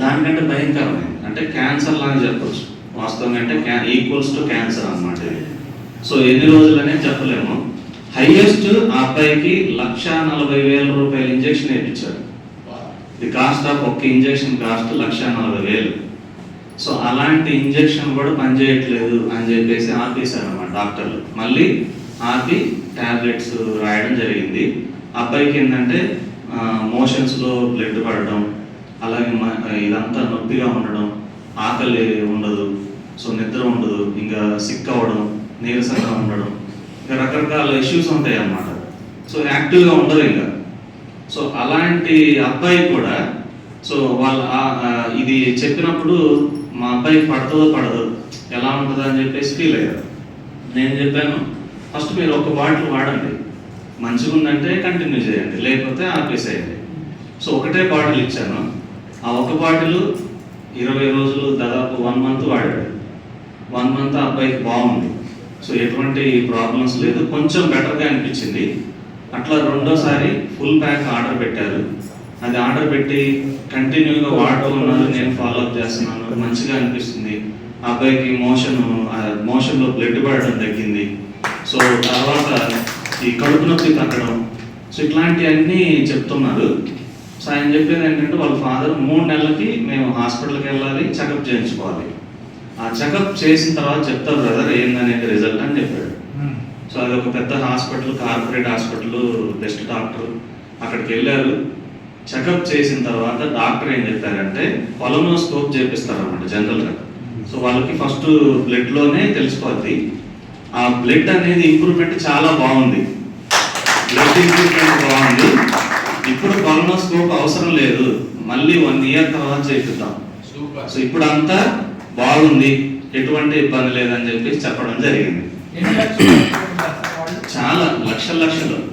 దానికంటే భయంకరమైంది అంటే క్యాన్సర్ లాగా చెప్పచ్చు. వాస్తవంగా అంటే క్యా ఈక్వల్స్ టు క్యాన్సర్ అన్నమాట ఇది. సో ఎన్ని రోజులనే చెప్పలేము. హైయెస్ట్ ఆ అబ్బాయికి లక్ష నలభై వేల రూపాయల ఇంజెక్షన్ వేయించారు ది కాస్ట్ ఆఫ్ ఒక్క ఇంజెక్షన్ కాస్ట్ లక్ష నలభై వేలు. సో అలాంటి ఇంజెక్షన్ కూడా పనిచేయట్లేదు అని చెప్పేసి ఆపేశారు అన్నమాట డాక్టర్లు. మళ్ళీ ఆపి టాబ్లెట్స్ రాయడం జరిగింది. అబ్బాయికి ఏంటంటే మోషన్స్లో బ్లడ్ పడడం అలాగే మ- ఇదంతా నొప్పిగా ఉండడం ఆకలి ఉండదు సో నిద్ర ఉండదు ఇంకా సిక్ అవ్వడం నీరసంగా ఉండడం ఇంకా రకరకాల ఇష్యూస్ ఉంటాయి అన్నమాట సో యాక్టివ్గా ఉండరు ఇంకా. సో అలాంటి అబ్బాయి కూడా సో వాళ్ళ ఇది చెప్పినప్పుడు మా అబ్బాయి పడతదో పడదు ఎలా ఉంటుందో అని చెప్పేసి ఫీల్ అయ్యారు. నేను చెప్పాను ఫస్ట్ మీరు ఒక బాటిల్ వాడండి. మంచిగా ఉందంటే కంటిన్యూ చేయండి లేకపోతే ఆపేసేయండి. సో ఒకటే బాటిల్ ఇచ్చాను. ఆ ఒక బాటిల్ ఇరవై రోజులు దాదాపు వన్ మంత్ వాడాడు. వన్ మంత్ ఆ అబ్బాయికి బాగుంది. సో ఎటువంటి ప్రాబ్లమ్స్ లేదు. కొంచెం బెటర్గా అనిపించింది. అట్లా రెండోసారి ఫుల్ ప్యాక్ ఆర్డర్ పెట్టారు. అది ఆర్డర్ పెట్టి కంటిన్యూగా వాడుతూ ఉన్నారు నేను ఫాలో అప్ చేస్తున్నాను. మంచిగా అనిపిస్తుంది. ఆ అబ్బాయికి మోషన్ మోషన్లో బ్లడ్ పడడం తగ్గింది. సో తర్వాత ఈ కడుపు నొప్పి తగ్గడం. సో ఇట్లాంటివన్నీ చెప్తున్నారు. సో ఆయన చెప్పేది ఏంటంటే వాళ్ళ ఫాదర్ మూడు నెలలకి మేము హాస్పిటల్కి వెళ్ళాలి చెకప్ చేయించుకోవాలి. ఆ చెకప్ చేసిన తర్వాత చెప్తారు బ్రదర్ ఏందనేది రిజల్ట్ అని చెప్పాడు. సో అది ఒక పెద్ద hospital corporate hospital best doctor అక్కడికి వెళ్ళారు. చెకప్ చేసిన తర్వాత డాక్టర్ ఏం చెప్పారంటే కొలనోస్కోప్ చేపిస్తారన్నమాట జనరల్గా. సో వాళ్ళకి ఫస్ట్ బ్లడ్లోనే తెలిసిపోద్ది. ఆ బ్లడ్ అనేది ఇంప్రూవ్మెంట్ చాలా బాగుంది. బ్లడ్ ఇంప్రూవ్మెంట్ బాగుంది. ఇప్పుడు కొలనోస్కోప్ అవసరం లేదు. మళ్ళీ వన్ ఇయర్ తర్వాత చేపిద్దాం. సో ఇప్పుడు అంతా బాగుంది. ఎటువంటి ఇబ్బంది లేదని చెప్పి చెప్పడం జరిగింది? చాలా లక్షల లక్షలు.